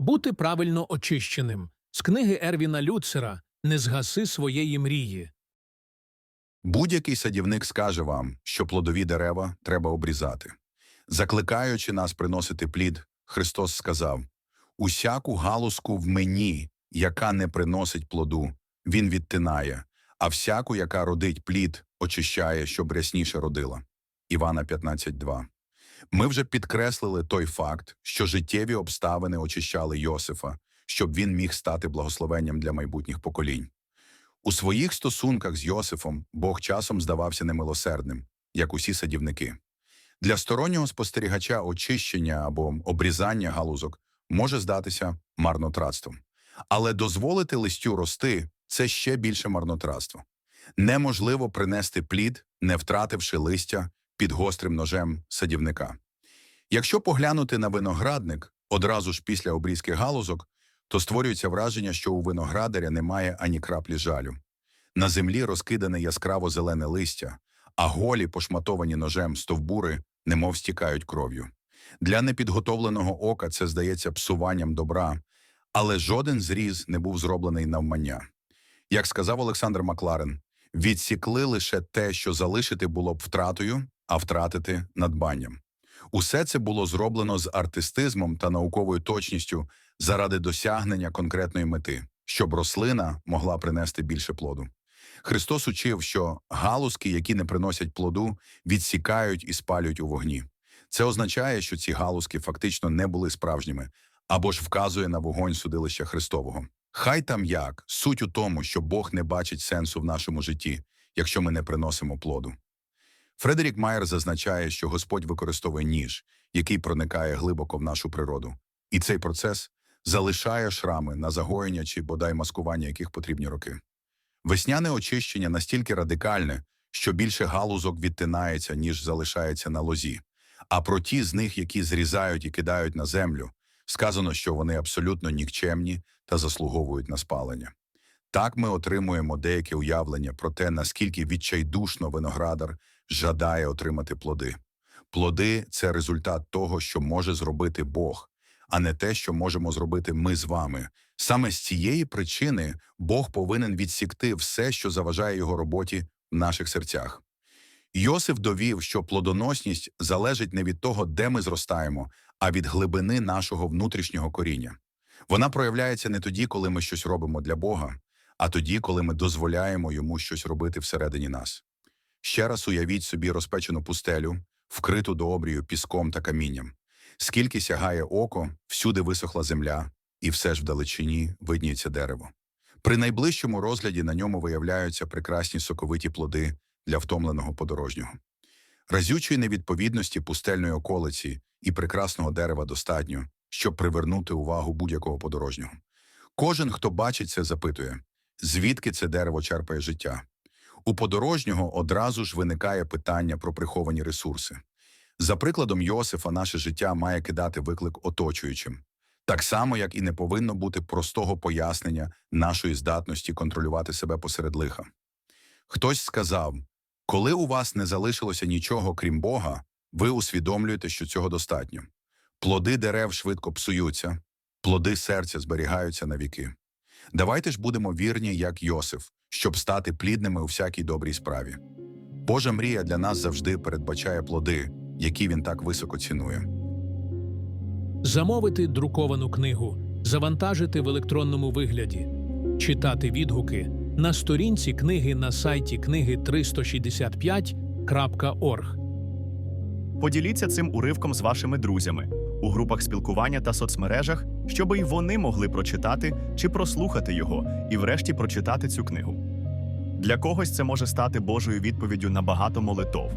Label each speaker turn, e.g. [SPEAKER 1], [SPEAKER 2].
[SPEAKER 1] Бути правильно очищеним з книги Ервіна Люцера Не згаси своєї мрії.
[SPEAKER 2] Будь-який садівник скаже вам, що плодові дерева треба обрізати. Закликаючи нас приносити плід, Христос сказав: Усяку галузку в мені, яка не приносить плоду, він відтинає, а всяку, яка родить плід, очищає, щоб рясніше родила. Івана 15.2 Ми вже підкреслили той факт, що життєві обставини очищали Йосифа, щоб він міг стати благословенням для майбутніх поколінь. У своїх стосунках з Йосифом Бог часом здавався немилосердним, як усі садівники. Для стороннього спостерігача очищення або обрізання галузок може здатися марнотратством. Але дозволити листю рости це ще більше марнотратство. Неможливо принести плід, не втративши листя під гострим ножем садівника. Якщо поглянути на виноградник одразу ж після обрізки галузок, то створюється враження, що у виноградаря немає ані краплі жалю. На землі розкидане яскраво зелене листя, а голі, пошматовані ножем стовбури, немов стікають кров'ю. Для непідготовленого ока це здається псуванням добра, але жоден зріз не був зроблений навмання. Як сказав Олександр Макларен, відсікли лише те, що залишити було б втратою, а втратити надбанням. Усе це було зроблено з артистизмом та науковою точністю заради досягнення конкретної мети, щоб рослина могла принести більше плоду. Христос учив, що галузки, які не приносять плоду, відсікають і спалюють у вогні. Це означає, що ці галузки фактично не були справжніми, або ж вказує на вогонь судилища Христового. Хай там як, суть у тому, що Бог не бачить сенсу в нашому житті, якщо ми не приносимо плоду. Фредерік Майер зазначає, що Господь використовує ніж, який проникає глибоко в нашу природу, і цей процес залишає шрами на загоєння чи бодай маскування яких потрібні роки. Весняне очищення настільки радикальне, що більше галузок відтинається, ніж залишається на лозі. А про ті з них, які зрізають і кидають на землю, сказано, що вони абсолютно нікчемні та заслуговують на спалення. Так ми отримуємо деяке уявлення про те, наскільки відчайдушно виноградар жадає отримати плоди. Плоди це результат того, що може зробити Бог, а не те, що можемо зробити ми з вами. Саме з цієї причини Бог повинен відсікти все, що заважає його роботі в наших серцях. Йосиф довів, що плодоносність залежить не від того, де ми зростаємо, а від глибини нашого внутрішнього коріння. Вона проявляється не тоді, коли ми щось робимо для Бога, а тоді, коли ми дозволяємо йому щось робити всередині нас. Ще раз уявіть собі розпечену пустелю, вкриту до обрію піском та камінням. Скільки сягає око, всюди висохла земля, і все ж вдалечині видніється дерево. При найближчому розгляді на ньому виявляються прекрасні соковиті плоди для втомленого подорожнього. Разючої невідповідності пустельної околиці і прекрасного дерева достатньо, щоб привернути увагу будь-якого подорожнього. Кожен, хто бачить це, запитує, звідки це дерево черпає життя. У подорожнього одразу ж виникає питання про приховані ресурси. За прикладом Йосифа, наше життя має кидати виклик оточуючим, так само, як і не повинно бути простого пояснення нашої здатності контролювати себе посеред лиха. Хтось сказав: коли у вас не залишилося нічого крім Бога, ви усвідомлюєте, що цього достатньо. Плоди дерев швидко псуються, плоди серця зберігаються на віки. Давайте ж будемо вірні, як Йосиф, щоб стати плідними у всякій добрій справі. Божа мрія для нас завжди передбачає плоди, які він так високо цінує.
[SPEAKER 1] Замовити друковану книгу, завантажити в електронному вигляді, читати відгуки на сторінці книги на сайті книги 365.org.
[SPEAKER 3] Поділіться цим уривком з вашими друзями у групах спілкування та соцмережах, щоби й вони могли прочитати чи прослухати його і, врешті, прочитати цю книгу. Для когось це може стати Божою відповіддю на багато молитов.